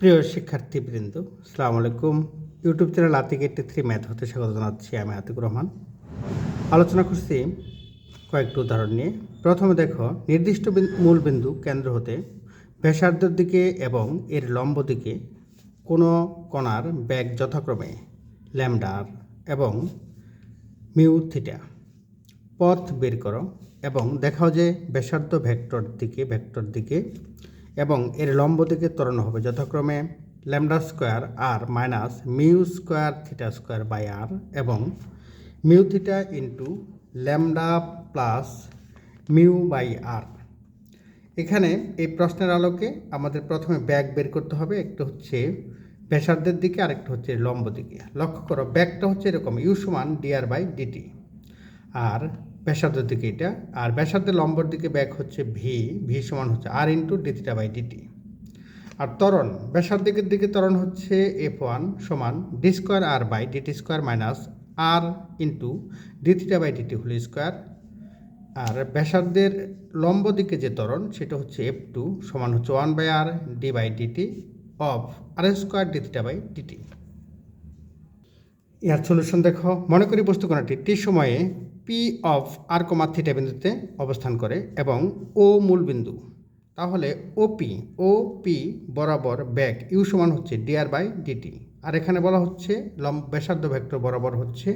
প্রিয় শিক্ষার্থীবৃন্দ সালাম আলাইকুম। YouTube channel Atik eighty three math হতে স্বাগত জানাচ্ছি আমি আতিকুর রহমান। আলোচনা করছি কয়েকটি উদাহরণ নিয়ে। প্রথমে দেখো, নির্দিষ্ট মূল বিন্দু কেন্দ্র হতে ব্যাসার্ধের দিকে এবং এর লম্ব দিকে কোনো কণার ব্যাগ যথাক্রমে ল্যামডার এবং মিউ থিটা। পথ বের করো এবং দেখাও যে ব্যাসার্ধ ভেক্টর দিকে ভেক্টর দিকে এবং এর লম্ব দিকে ত্বরণ হবে। যথাক্রমে lambda square R minus mu square theta square by R এবং mu theta into lambda plus mu by R এখানে এই প্রশ্নের আলোকে আমাদের প্রথমে ব্যাগ বের করতে হবে। একটা হচ্ছে ব্যাসার্ধের দিকে, আরেকটা হচ্ছে লম্ব দিকে। লক্ষ্য করো, ব্যাগটা হচ্ছে এরকম, ইউ সমান ডিআর বাই ডিটি আর ব্যাসার্ধের দিকে এটা, আর ব্যাসার্ধের লম্বর দিকে ব্যাক হচ্ছে ভি ভি সমান হচ্ছে R into D theta by D T R ত্বরণ, ব্যাসার্ধের দিকে ত্বরণ হচ্ছে এফ ওয়ান সমান D square R by D T square minus R into D theta by D T whole square আর ব্যাসার্ধের লম্ব দিকে যে ত্বরণ, সেটা হচ্ছে এফ টু সমান হচ্ছে one by R D by D T of R square D theta by D T year solution দেখো। মনে করি বস্তু কণাটি টি সময়ে P of R comma theta বিন্দুতে অবস্থান করে এবং ও মূল বিন্দু। তাহলে ওপি ও পি বরাবর ব্যাক ইউ সমান হচ্ছে ডিআর বাই ডিটি আর এখানে বলা হচ্ছে লম্ব ব্যাসার্ধ ভেক্টর বরাবর হচ্ছে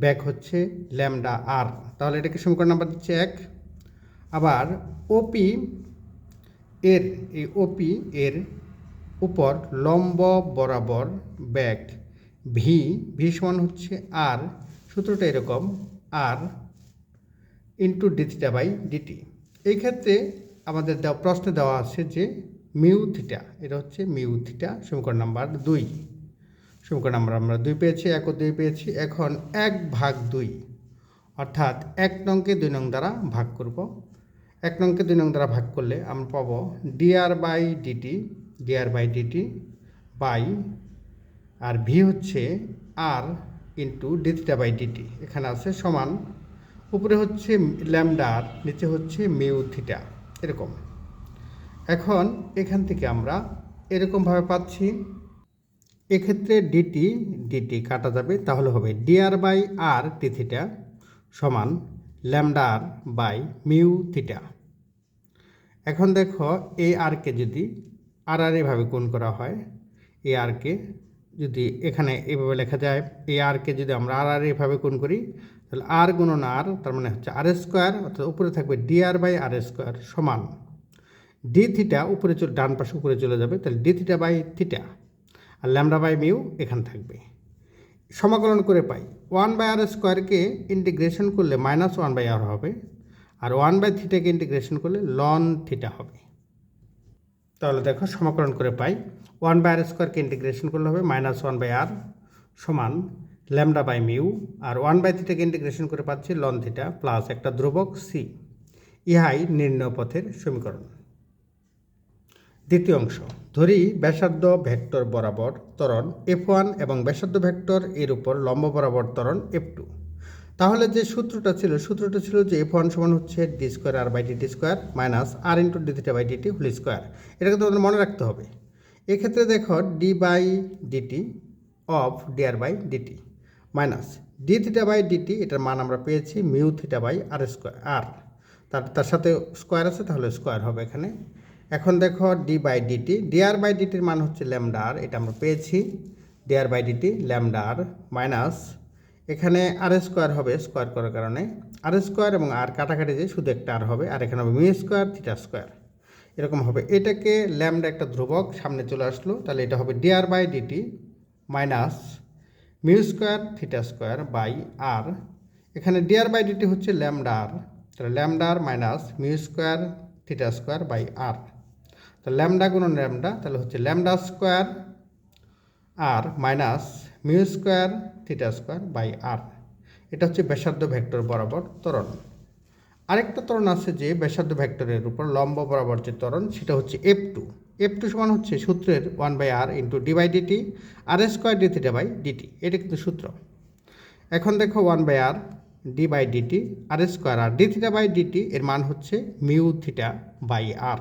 ব্যাক হচ্ছে ল্যামডা আর তাহলে এটাকে সমীকরণ নাম্বার দিচ্ছে এক। আবার ওপি এর, এই ওপি এর উপর লম্ব বরাবর ব্যাক ভি ভি সমান হচ্ছে আর সূত্রটা এরকম। R into D theta by D T এই ক্ষেত্রে আমাদের দেওয়া প্রশ্নে দেওয়া আছে যে মিউ থিটা এটা হচ্ছে মিউ থিটা সমীকরণ নাম্বার দুই। সমীকরণ নাম্বার আমরা দুই পেয়েছি, এক ও দুই পেয়েছি, এখন এক ভাগ দুই। অর্থাৎ এক নংকে দুই নং দ্বারা ভাগ করব। এক নংকে দুই নং দ্বারা ভাগ করলে আমরা পাবো D R by D T D R by D T by R V হচ্ছে R into D theta by D T এখানে আছে সমান, উপরে হচ্ছে ল্যামডা আর নিচে হচ্ছে মিউ থিটা, এরকম। এখন এখান থেকে আমরা এরকমভাবে পাচ্ছি। এক্ষেত্রে ডিটি ডিটি কাটা যাবে, তাহলে হবে D R by R T theta সমান lambda R by mu theta. এখন দেখো, এ আরকে যদি আর আর এভাবে গুণ করা হয়, এ আরকে যদি এখানে এভাবে লেখা যায়, এই আরকে যদি আমরা আর আর এভাবে গুণ করি, তাহলে আর গুণন আর তার মানে হচ্ছে আর স্কোয়ার অর্থাৎ উপরে থাকবে D R by R square সমান ডি থিটা উপরে চলে, ডান পাশে উপরে চলে যাবে, তাহলে ডি থিটা বাই থিটা আর ল্যামডা বাই মিউ এখানে থাকবে। সমাকলন করে পাই ওয়ান বাই আর স্কোয়ারকে ইন্টিগ্রেশন করলে মাইনাস ওয়ান বাই আর হবে আর ওয়ান বাই থিটাকে ইন্টিগ্রেশন করলে লন থিটা হবে। তাহলে দেখো সমাকলন করে পাই ওয়ান বাই আর স্কোয়ারকে ইন্টিগ্রেশন করলে হবে মাইনাস ওয়ান বাই আর সমান ল্যামডা বাই মিউ। আর ওয়ান বাই থিটাকে ইন্টিগ্রেশন করে পাচ্ছি লন থিটা প্লাস একটা ধ্রুবক সি। ইহাই নির্ণয় পথের সমীকরণ। দ্বিতীয় অংশ, ধরি ব্যাসার্ধ ভেক্টর বরাবর ত্বরণ এফ ওয়ান এবং ব্যাসার্ধ ভেক্টর এর উপর লম্ব বরাবর ত্বরণ এফ টু। তাহলে যে সূত্রটা ছিল সূত্রটা ছিল যে এফ ওয়ান সমান হচ্ছে D square R by D T square minus R into D theta by D T whole square. এটাকে তোমাদের মনে রাখতে হবে। এক্ষেত্রে দেখো D by D T of D R by D T minus D theta by D T এটার মান আমরা পেয়েছি mu theta by R square আর তার তার সাথে স্কোয়ার আছে, তাহলে স্কোয়ার হবে এখানে। এখন দেখো D by D T D R by ডিটির মান হচ্ছে ল্যামডা আর এটা আমরা পেয়েছি। D R by D T lambda R minus এখানে আর স্কোয়ার হবে স্কোয়ার করার কারণে। আর স্কোয়ার এবং আর কাটাকাটি যে শুধু একটা আর হবে, আর এখানে হবে মিউ স্কোয়ার থিটা স্কোয়ার এরকম হবে। এটাকে ল্যামডা একটা ধ্রুবক সামনে চলে আসলো, তাহলে এটা হবে D R by D T minus mu square theta square by R এখানে D R by D T হচ্ছে ল্যামডা আর তাহলে lambda R minus mu square theta square by R তো ল্যামডা গুণন ল্যামডা তাহলে হচ্ছে lambda square R minus mu square theta square by R এটা হচ্ছে ব্যাসার্ধ ভেক্টর বরাবর ত্বরণ। আরেকটা ত্বরণ আছে যে ব্যাসার্ধ ভেক্টরের উপর লম্ব বরাবর যে ত্বরণ, সেটা হচ্ছে এফ টু এফ টু সমান হচ্ছে সূত্রের one by R into D by D T R square D theta by D T এটা কিন্তু সূত্র। এখন দেখো one by R D by D T R square R D theta by D T এর মান হচ্ছে মিউ থিটা বাই আর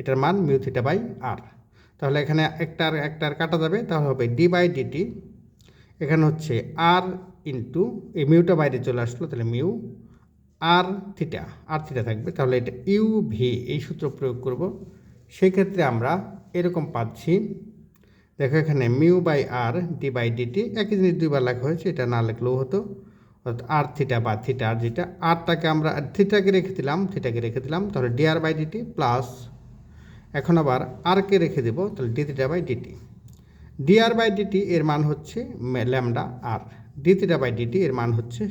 এটার মান মিউ থিটা বাই আর তাহলে এখানে একটার একটার কাটা যাবে, তাহলে হবে ডি বাই ডিটি এখানে হচ্ছে আর ইন্টু এই মিউটা বাইরে চলে আসলো, তাহলে মিউ আর থিটা আর থিটা থাকবে। তাহলে এটা ইউ ভি এই সূত্র প্রয়োগ করব। সেই ক্ষেত্রে আমরা এরকম পাচ্ছি। দেখো এখানে mu by R D by D T একই জিনিস দুইবার লেখা হয়েছে, এটা না লিখলেও হতো। অর্থাৎ আর থিটা বা থিটা আর যেটা আরটাকে আমরা থিটাকে রেখে দিলাম থিটাকে রেখে দিলাম, তাহলে D R by D T plus এখন আবার আরকে রেখে দেবো, তাহলে D theta by D T D R by D T এর মান হচ্ছে lambda R D theta by D T এর মান হচ্ছে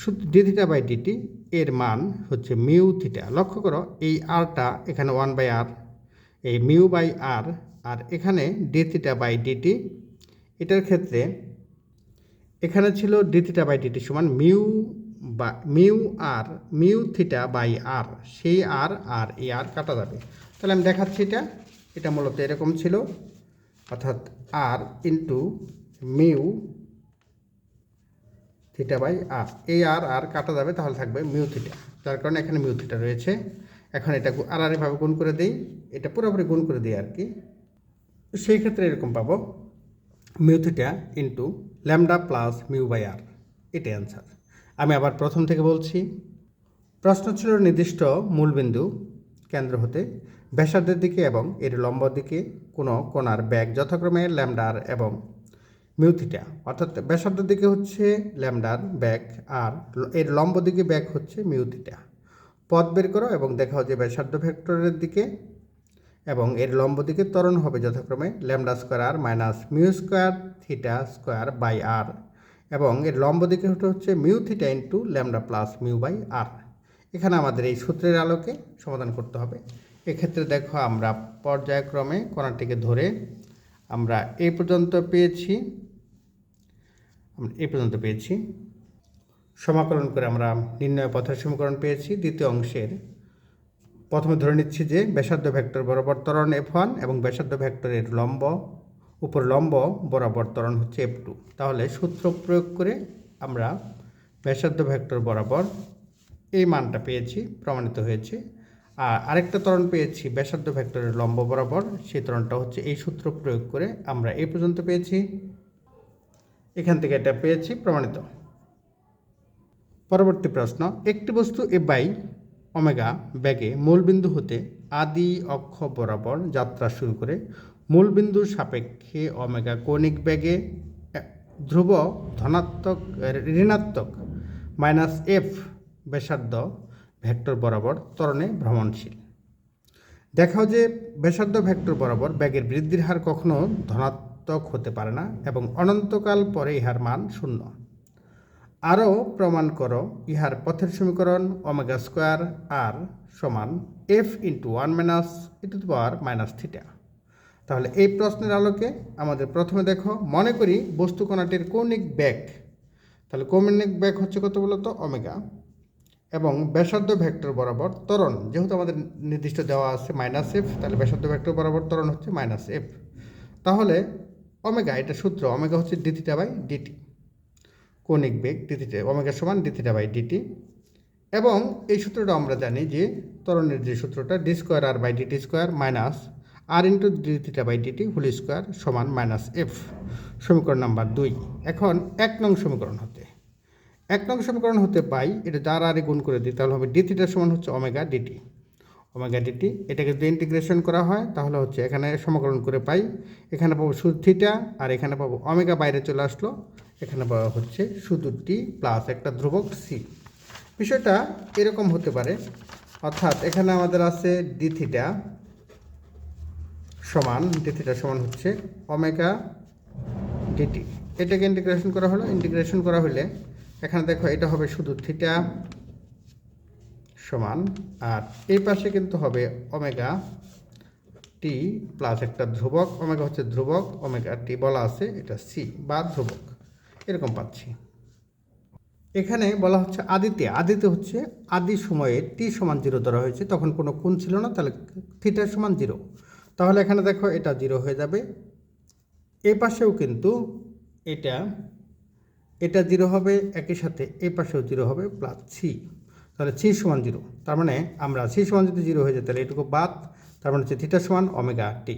শুধু ডি থিটা বাই ডিটি এর মান হচ্ছে মিউ থিটা লক্ষ্য করো, এই আরটা এখানে ওয়ান বাই আর এই মিউ বাই আর আর এখানে ডি থিটা বাই ডিটি এটার ক্ষেত্রে এখানে ছিল ডি থিটা বাই ডিটি সমান মিউ বা mu r mu theta by r সেই আর আর এই আর কাটা যাবে। তাহলে আমি দেখাচ্ছি এটা এটা মূলত এরকম ছিল, অর্থাৎ R into mu theta by R এই আর আর কাটা যাবে তাহলে থাকবে মিউ থিটা যার কারণে এখানে মিউ থিটা রয়েছে। এখন এটা এভাবে গুণ করে দিই। এটা পুরোপুরি গুণ করে দিই আর কি। সেই ক্ষেত্রে এরকম পাবো। Mu theta into lambda plus mu by R এটাই অ্যান্সার আমি আবার প্রথম থেকে বলছি, প্রশ্ন ছিল নির্দিষ্ট মূলবিন্দু কেন্দ্র হতে। ব্যাসার্ধের দিকে এবং এর লম্ব দিকে কোনো কোনার ব্যাগ যথাক্রমে ল্যামডার এবং মিউথিটা অর্থাৎ ব্যাসার্ধ দিকে হচ্ছে ল্যামডার ব্যাক আর এর লম্ব দিকে ব্যাক হচ্ছে মিউথিটা পথ বের করো এবং দেখাও যে ব্যাসার্ধ ভেক্টরের দিকে এবং এর লম্ব দিকে ত্বরণ হবে যথাক্রমে lambda square minus mu square theta square by R এবং এর লম্ব দিকে হচ্ছে mu theta into lambda plus mu by R. এখানে আমাদের এই সূত্রের আলোকে সমাধান করতে হবে। এক্ষেত্রে দেখো আমরা পর্যায়ক্রমে কোণাটিকে ধরে আমরা এই পর্যন্ত পেয়েছি। আমরা এই পর্যন্ত পেয়েছি। সমাকলন করে আমরা নির্ণয় পথের সমীকরণ পেয়েছি। দ্বিতীয় অংশের প্রথমে ধরে নিচ্ছি যে ব্যাসার্ধ ভেক্টর বরাবর ত্বরণ এফ ওয়ান এবং ব্যাসার্ধ ভেক্টরের লম্ব, উপর লম্ব বরাবর ত্বরণ হচ্ছে এফ টু তাহলে সূত্র প্রয়োগ করে আমরা ব্যাসার্ধ ভেক্টর বরাবর এই মানটা পেয়েছি, প্রমাণিত হয়েছে। আর আরেকটা ত্বরণ পেয়েছি ব্যাসার্ধ ভেক্টরের লম্ব বরাবর, সেই ত্বরণটা হচ্ছে এই সূত্র প্রয়োগ করে আমরা এই পর্যন্ত পেয়েছি। এখান থেকে এটা পেয়েছি প্রমাণিত। পরবর্তী প্রশ্ন, একটি বস্তু এ বাই ওমেগা ব্যাগে মূলবিন্দু হতে আদি অক্ষ বরাবর যাত্রা শুরু করে মূলবিন্দুর সাপেক্ষে ওমেগা কৌণিক ব্যাগে ধ্রুব ধনাত্মক, ঋণাত্মক মাইনাস এফ ব্যাসার্ধ ভেক্টর বরাবর ত্বরণে ভ্রমণশীল। দেখাও যে ব্যাসার্ধ ভেক্টর বরাবর ব্যাগের বৃদ্ধির হার কখনো ধনাত্মক হতে পারে না এবং অনন্তকাল পরে ইহার মান শূন্য। আরও প্রমাণ করো, ইহার পথের সমীকরণ ওমেগা স্কোয়ার আর সমান F into one minus E to power minus theta. তাহলে এই প্রশ্নের আলোকে আমাদের প্রথমে দেখো, মনে করি বস্তু কণাটির কৌণিক ব্যাগ তাহলে কৌণিক ব্যাগ হচ্ছে কত বলতো? ওমেগা। এবং ব্যাসার্ধ ভেক্টর বরাবর ত্বরণ, যেহেতু আমাদের নির্দিষ্ট দেওয়া আছে মাইনাস এফ, তাহলে ব্যাসার্ধ ভেক্টর বরাবর ত্বরণ হচ্ছে মাইনাস এফ। তাহলে ওমেগা, এটা সূত্র। ওমেগা হচ্ছে ডিথিটা বাই ডিটি কৌণিক বেগ ডিথিটা ওমেগা সমান ডিথিটা বাই ডিটি এবং এই সূত্রটা আমরা জানি যে ত্বরণের যে সূত্রটা D square R by D T square minus R into D theta by D T whole square সমান মাইনাস এফ সমীকরণ নাম্বার দুই। এখন এক নং সমীকরণ হতে। এক নং সমীকরণ হতে পাই, এটা যার আরে গুণ করে দিই, তাহলে হবে ডি সমান হচ্ছে ওমেগা ডিটি ওমেগা ডিটি এটাকে যদি ইন্টিগ্রেশন করা হয়, তাহলে হচ্ছে এখানে সমাকলন করে পাই। এখানে পাবো শুধু থিটা আর এখানে পাবো ওমেগা বাইরে চলে আসলো। এখানে পাবো হচ্ছে শুধু টি প্লাস একটা ধ্রুবক সি বিষয়টা এরকম হতে পারে। অর্থাৎ এখানে আমাদের আছে ডি থিটা সমান ডি থিটা সমান হচ্ছে ওমেগা ডিটি এটাকে ইন্টিগ্রেশন করা হলো। ইন্টিগ্রেশন করা হলে, এখানে দেখো এটা হবে শুধু থিটা সমান, আর এই পাশে কিন্তু হবে ওমেগা টি প্লাস একটা ধ্রুবক, ওমেগা হচ্ছে ধ্রুবক, ওমেগা টি বলা আছে, এটা সি বা ধ্রুবক। এরকম পাচ্ছি। এখানে বলা হচ্ছে আদিতে আদিতে হচ্ছে আদি সময়ে টি সমান জিরো ধরা হয়েছে, তখন কোনো কোণ ছিল না, তাহলে থিটা সমান জিরো। তাহলে এখানে দেখো এটা জিরো হয়ে যাবে। এই পাশেও কিন্তু এটা এটা জিরো হবে, একই সাথে এই পাশেও জিরো হবে, প্লাস সি। তাহলে সি সমান জিরো তার মানে আমরা সি সমান যদি জিরো হয়ে যায়, তাহলে এটুকু বাদ, তার মানে হচ্ছে থিটা সমান অমেগা টি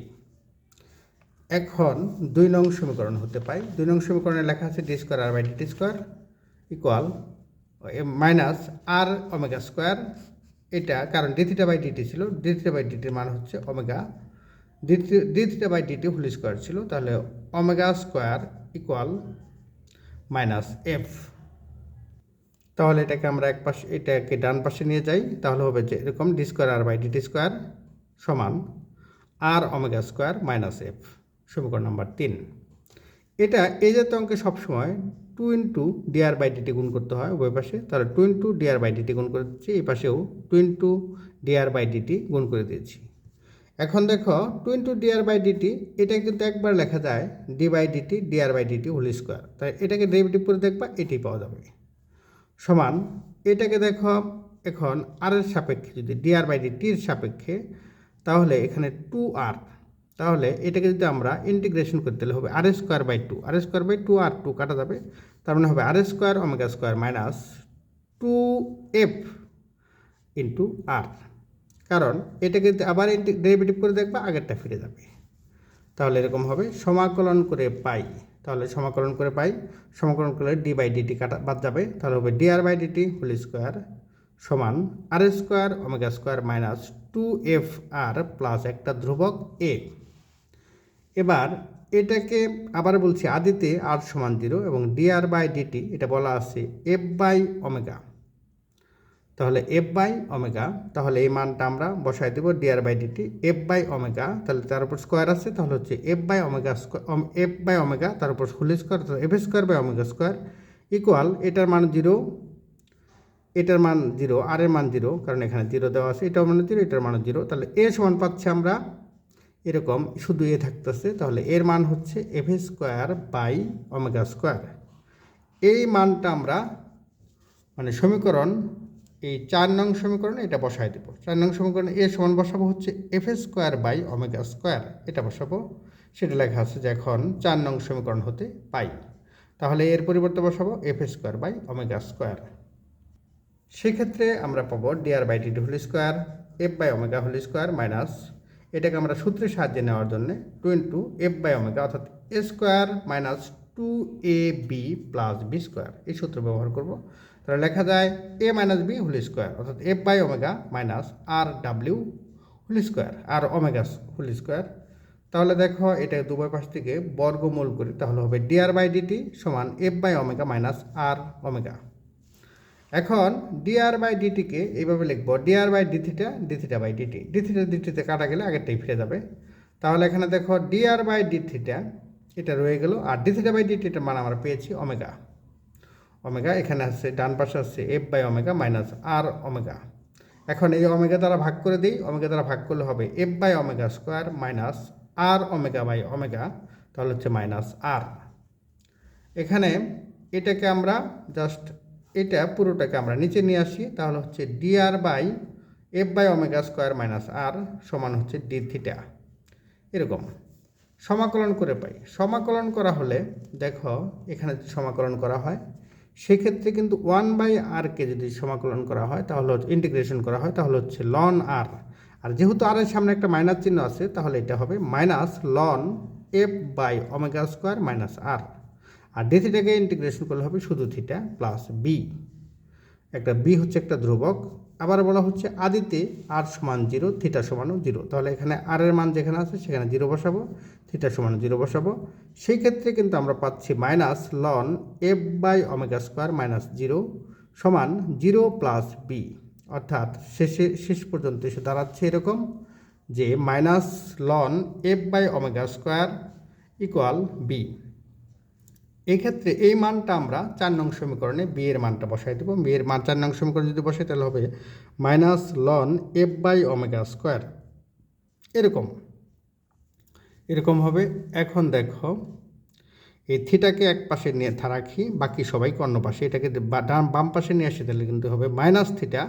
এখন দুই নং সমীকরণ হতে পাই, দুই নং সমীকরণে লেখা আছে D square R by D T square equal minus R omega square এটা কারণ D theta by D T ছিল ডি থিটা বাই ডিটির মান হচ্ছে omega D theta by D T whole square ছিল, তাহলে omega square equal minus F তাহলে এটাকে আমরা এক পাশে, এটাকে ডান পাশে নিয়ে যাই, তাহলে হবে যে এরকম D square R by D T square সমান R omega square minus F সমীকরণ নাম্বার তিন। এটা এই জাতীয় অঙ্কে সবসময় two into D R by D T গুণ করতে হয় উভয় পাশে, তাহলে two into D R by D T গুণ করে দিচ্ছি, এই পাশেও two into D R by D T গুণ করে দিয়েছি। এখন দেখো two into D R by D T এটা কিন্তু একবার লেখা যায় D by D T D R by D T whole square তাই এটাকে ডেরিভেটিভ করে দেখবা, এটি পাওয়া যাবে। সমান, এটাকে দেখো এখন আর এর সাপেক্ষে, যদি ডিআর বাই ডিটির সাপেক্ষে, তাহলে এখানে টু আর তাহলে এটাকে যদি আমরা ইন্টিগ্রেশন করতে হলে হবে R square by two R square by two R two কাটা যাবে, তার মানে হবে R square omega square minus two F into R কারণ এটাকে যদি আবার ডেরিভেটিভ করে দেখবা, আগেরটা ফিরে যাবে। তাহলে এরকম হবে, সমাকলন করে পাই তাহলে সমাকলন করে পাই। সমাকলন করলে ডি বাই ডিটি কাটা বাদ যাবে। তাহলে হবে D R by D T whole square সমান R square omega square minus two F R plus একটা ধ্রুবক এ এবার এটাকে আবার বলছি আদিতে আর সমান জিরো এবং ডিআর বাই ডিটি এটা বলা আছে এফ বাই ওমেগা তাহলে এফ বাই ওমেগা তাহলে এই মানটা আমরা বসাই দেবো D R by D T F by omega তাহলে তার উপর স্কোয়ার আছে, তাহলে হচ্ছে F by omega square F by omega তার উপর whole square F square by omega square equal এটার মান জিরো এটার মান জিরো আর এর মান জিরো কারণ এখানে জিরো দেওয়া আছে এটার মান জিরো এটার মান জিরো তাহলে এ সমান পাচ্ছি আমরা, এরকম শুধু এ থাকতেছে, তাহলে এর মান হচ্ছে F square by omega square এই মানটা আমরা মানে সমীকরণ এই চার নং সমীকরণে এটা বসাই দেবো। চার নং সমীকরণে এ সমান বসাবো হচ্ছে F square by omega square. এটা বসাবো। সেটা লেখা আছে যে এখন চার নং সমীকরণ হতে পাই। তাহলে এর পরিবর্তে বসাবো F square by omega square. সেক্ষেত্রে আমরা পাবো D R by D T whole square F by omega whole square minus এটাকে আমরা সূত্রের সাহায্যে নেওয়ার জন্য two into F by omega অর্থাৎ A square minus two A B plus B square. এই সূত্র ব্যবহার করব। তাহলে লেখা যায় A minus B whole square অর্থাৎ F by omega minus R W whole square R omega whole square তাহলে দেখো, এটা দুবার পাশ থেকে বর্গমূল করি, তাহলে হবে D R by D T সমান F by omega minus R omega এখন ডিআর বাই ডিটিকে এইভাবে লিখব D R by D theta D theta by D T D theta ডিটিতে কাটা গেলে আগেরটাই ফিরে যাবে। তাহলে এখানে দেখো ডিআর বাই ডিথিটা এটা রয়ে গেল, আর ডিথিটা বাই ডিটিটার মান আমরা পেয়েছি ওমেগা ওমেগা, এখানে আছে, ডান পাশে আছে F by omega minus R omega. এখন এই ওমেগা দ্বারা ভাগ করে দিই, ওমেগা দ্বারা ভাগ করলে হবে F by omega square minus R omega by omega, তাহলে হচ্ছে মাইনাস আর এখানে এটাকে আমরা জাস্ট এটা পুরোটাকে আমরা নিচে নিয়ে আসি, তাহলে হচ্ছে D R by F by omega square minus R সমান হচ্ছে ডি থিটা এরকম। সমাকলন করে পাই। সমাকলন করা হলে দেখো, এখানে সমাকলন করা হয়। সেক্ষেত্রে কিন্তু ওয়ান বাই আরকে যদি সমাকলন করা হয়, তাহলে হচ্ছে ইন্টিগ্রেশন করা হয়, তাহলে হচ্ছে লন আর আর যেহেতু আর এর সামনে একটা মাইনাস চিহ্ন আছে, তাহলে এটা হবে minus loan F by omega square minus R R D থিটাকে ইন্টিগ্রেশন করলে হবে শুধু থিটা প্লাস বি একটা বি হচ্ছে একটা ধ্রুবক আবার বলা হচ্ছে আদিতে আর সমান জিরো, থিটা সমানও জিরো। তাহলে এখানে আর এর মান যেখানে আছে, সেখানে জিরো বসাবো, থিটা সমান জিরো বসাবো। সেই ক্ষেত্রে কিন্তু আমরা পাচ্ছি minus loan F by omega square minus zero সমান জিরো প্লাস বি অর্থাৎ শেষে, শেষ পর্যন্ত এসে দাঁড়াচ্ছে এরকম যে minus loan F by omega square equal B এই ক্ষেত্রে এই মানটা আমরা চার নং সমীকরণে বি এর মানটা বসাই দেবো। বি এর মান চার নং সমীকরণে যদি বসাই, তাহলে হবে মাইনাস লন এফ বাই ওমেগা স্কোয়ার এরকম। এরকম হবে। এখন দেখো, এই থিটাকে এক পাশে নিয়ে রাখি, বাকি সবাইকে অন্য পাশে। এটাকে ডান বাম পাশে নিয়ে আসি, তাহলে কিন্তু হবে মাইনাস থিটা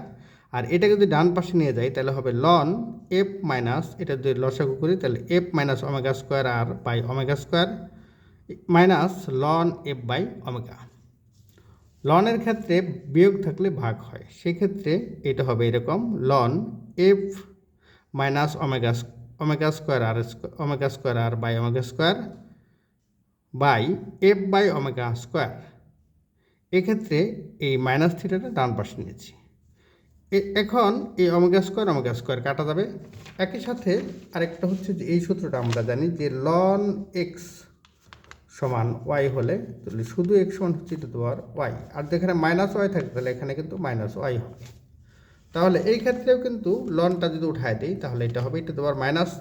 আর এটাকে যদি ডান পাশে নিয়ে যাই, তাহলে হবে লন এফ মাইনাস এটা যদি লসাগু করি, তাহলে f minus omega square r by omega square minus loan F by omega লনের ক্ষেত্রে বিয়োগ থাকলে ভাগ হয়। সেক্ষেত্রে এটা হবে এরকম loan f minus omega omega square r omega square r by omega square by f by omega square এক্ষেত্রে এই মাইনাস থিটাটা ডান পাশে নিয়েছি। এখন এই ওমেগা স্কোয়ার ওমেগা স্কোয়ার কাটা যাবে। একই সাথে আরেকটা হচ্ছে যে এই সূত্রটা আমরা জানি যে লন এক্স সমান ওয়াই হলে, তাহলে শুধু এক্স সমান হচ্ছে টু দেওয়ার ওয়াই আর যেখানে মাইনাস ওয়াই থাকে, তাহলে এখানে কিন্তু মাইনাস ওয়াই হবে। তাহলে এই ক্ষেত্রেও কিন্তু লনটা যদি উঠায় দিই, তাহলে এটা হবে এটা দেওয়ার মাইনাস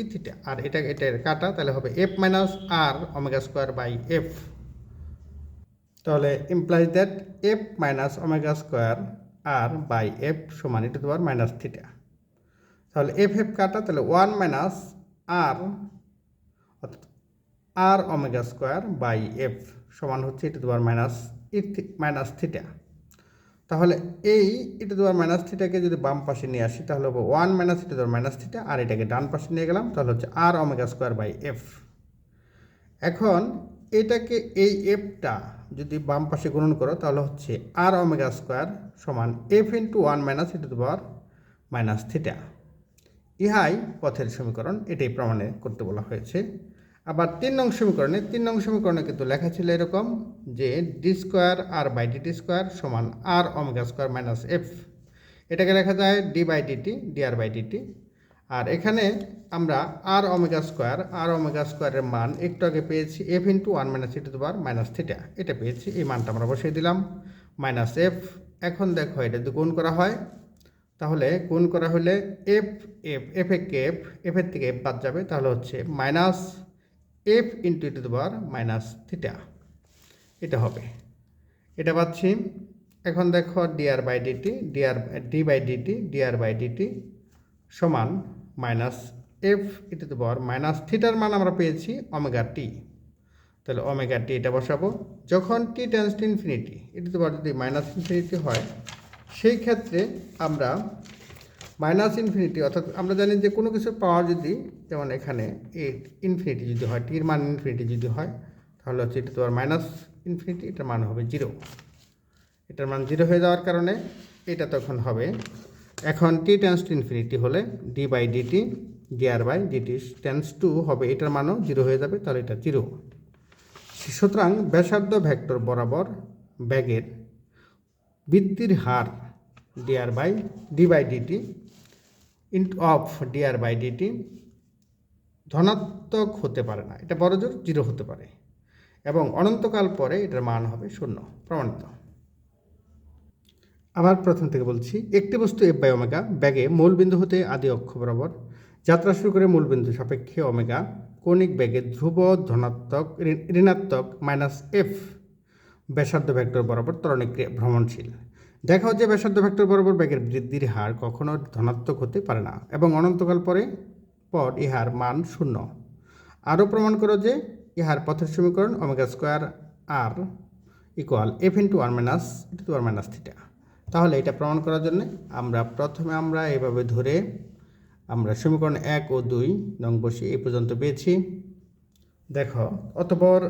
ই থিটা আর এটা এটা কাটা, তাহলে হবে f minus r omega square by f তাহলে implies that f minus omega square r by f সমান এটা দেওয়ার মাইনাস থিটা তাহলে এফ এফ কাটা, তাহলে one minus r r omega square by f সমান হচ্ছে এটা দেওয়ার মাইনাস মাইনাস থিটা তাহলে এই এটা দেওয়ার মাইনাস থিটাকে যদি বাম পাশে নিয়ে আসি, তাহলে হবে ওয়ান মাইনাস এটা দেওয়ার মাইনাস থিটা আর এটাকে ডান পাশে নিয়ে গেলাম, তাহলে হচ্ছে r omega square by f এখন এটাকে এই এফটা যদি বাম পাশে গ্রহণ করো, তাহলে হচ্ছে আর ওমেগা স্কোয়ার সমান এফ ইন্টু ওয়ান মাইনাস এটা দেওয়ার মাইনাস থিটা ইহাই পথের সমীকরণ, এটাই প্রমাণে করতে বলা হয়েছে। আবার তিন নং সমীকরণে, তিন নং সমীকরণে কিন্তু লেখা ছিল এরকম যে d square r by dt square সমান r omega square minus f এটাকে লেখা যায় d by dt d r by dt r এখানে আমরা r omega square r omega স্কোয়ারের মান একটু আগে পেয়েছি f into one minus e two দুবার মাইনাস থিটা এটা পেয়েছি, এই মানটা আমরা বসিয়ে দিলাম মাইনাস এফ এখন দেখো এটা যদি গুণ করা হয়, তাহলে গুণ করা হলে এফ এফ এফ এ কে এফ এফের থেকে এফ বাদ যাবে, তাহলে হচ্ছে মাইনাস এফ ইন্টু ইটু দুবার মাইনাস থিটা এটা হবে। এটা পাচ্ছি। এখন দেখো dr by dt dr d by dt dr by dt সমান minus f e to to power minus থিটার মান আমরা পেয়েছি ওমেগা টি তাহলে ওমেগা টি এটা বসাবো। যখন t tends to infinity e to to power যদি মাইনাস ইনফিনিটি হয়, সেই ক্ষেত্রে আমরা মাইনাস ইনফিনিটি, অর্থাৎ আমরা জানি যে কোনো কিছুর পাওয়ার যদি যেমন এখানে এই ইনফিনিটি যদি হয় টির মান ইনফিনিটি যদি হয়, তাহলে হচ্ছে এটা তোমার মাইনাস ইনফিনিটি, এটার মান হবে জিরো। এটার মান জিরো হয়ে যাওয়ার কারণে এটা তখন হবে, এখন টি টেন্স টু ইনফিনিটি হলে d by dt dr by dt tends to হবে, এটার মানও জিরো হয়ে যাবে, তাহলে এটা জিরো। সুতরাং ব্যাসার্ধ ভেক্টর বরাবর ব্যাগের বৃদ্ধির হার dr by d by dt int of DR by DT ধনাত্মক হতে পারে না। এটা বড় জোর জিরো হতে পারে। এবং অনন্তকাল পরে এটার মান হবে শূন্য, প্রমাণিত। আবার প্রথম থেকে বলছি, একটি বস্তু এফ বাই ওমেগা ব্যাগে মূলবিন্দু হতে আদি অক্ষ বরাবর, যাত্রা শুরু করে মূলবিন্দু সাপেক্ষে ওমেগা কৌণিক ব্যাগে ধ্রুব ধনাত্মক ঋণাত্মক মাইনাস এফ ব্যাসার্ধ ভেক্টর বরাবর ত্বরণিক ভ্রমণশীল। দেখা যে ব্যাসার্ধ ভেক্টর বরাবর ব্যাগের বৃদ্ধির হার কখনো ধনাত্মক হতে পারে না এবং অনন্তকাল পরে পর ইহার মান শূন্য। আরও প্রমাণ করো যে ইহার পথের সমীকরণ omega square r equal f into one minus two one minus theta. তাহলে এটা প্রমাণ করার জন্য আমরা প্রথমে আমরা এভাবে ধরে আমরা সমীকরণ এক ও দুই নং বসে এই পর্যন্ত পেয়েছি। দেখো, অতপর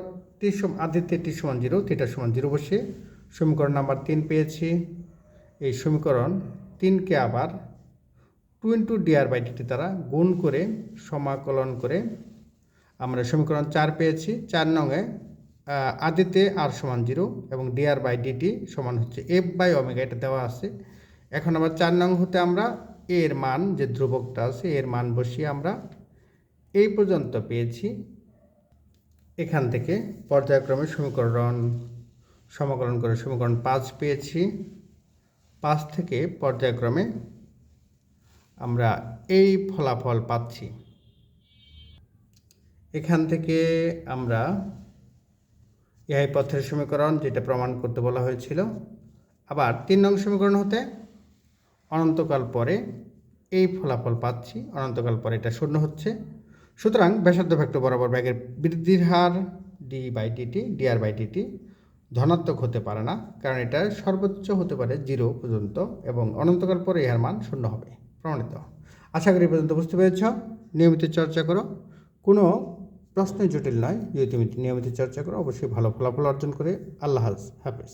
টি সম আদিত্যে টি সমান জিরো, থিটার সমান জিরো বসে সমীকরণ নাম্বার তিন পেয়েছি। এই সমীকরণ তিনকে আবার two into dr by dt দ্বারা গুণ করে সমাকলন করে আমরা সমীকরণ চার পেয়েছি। চার নঙে আদিতে আর সমান জিরো এবং ডিআর বাই ডিটি সমান হচ্ছে এফ বাই ওমেগা এটা দেওয়া আছে। এখন আবার চার নং হতে আমরা এর মান যে ধ্রুবকটা আছে এর মান বসিয়ে আমরা এই পর্যন্ত পেয়েছি। এখান থেকে পর্যায়ক্রমে সমীকরণ সমাকলন করে সমীকরণ পাঁচ পেয়েছি। পাঁচ থেকে পর্যায়ক্রমে আমরা এই ফলাফল পাচ্ছি। এখান থেকে আমরা ইহাই পথের সমীকরণ, যেটা প্রমাণ করতে বলা হয়েছিল, আবার তিন নং সমীকরণ হতে অনন্তকাল পরে এই ফলাফল পাচ্ছি, অনন্তকাল পরে এটা শূন্য হচ্ছে। সুতরাং ব্যাসার্ধ ভেক্টর বরাবর ব্যাগের বৃদ্ধির হার d by dt dr by dt ধনাত্মক হতে পারে না, কারণ এটা সর্বোচ্চ হতে পারে জিরো পর্যন্ত এবং অনন্তকাল পরে ইহার মান শূন্য হবে, প্রমাণিত। আশা করি পর্যন্ত বুঝতে পেরেছ। নিয়মিত চর্চা করো। কোনো প্রশ্নই জটিল নয়। যদি তুমি নিয়মিত চর্চা করো, অবশ্যই ভালো ফলাফল অর্জন করে। আল্লাহ হাফেজ।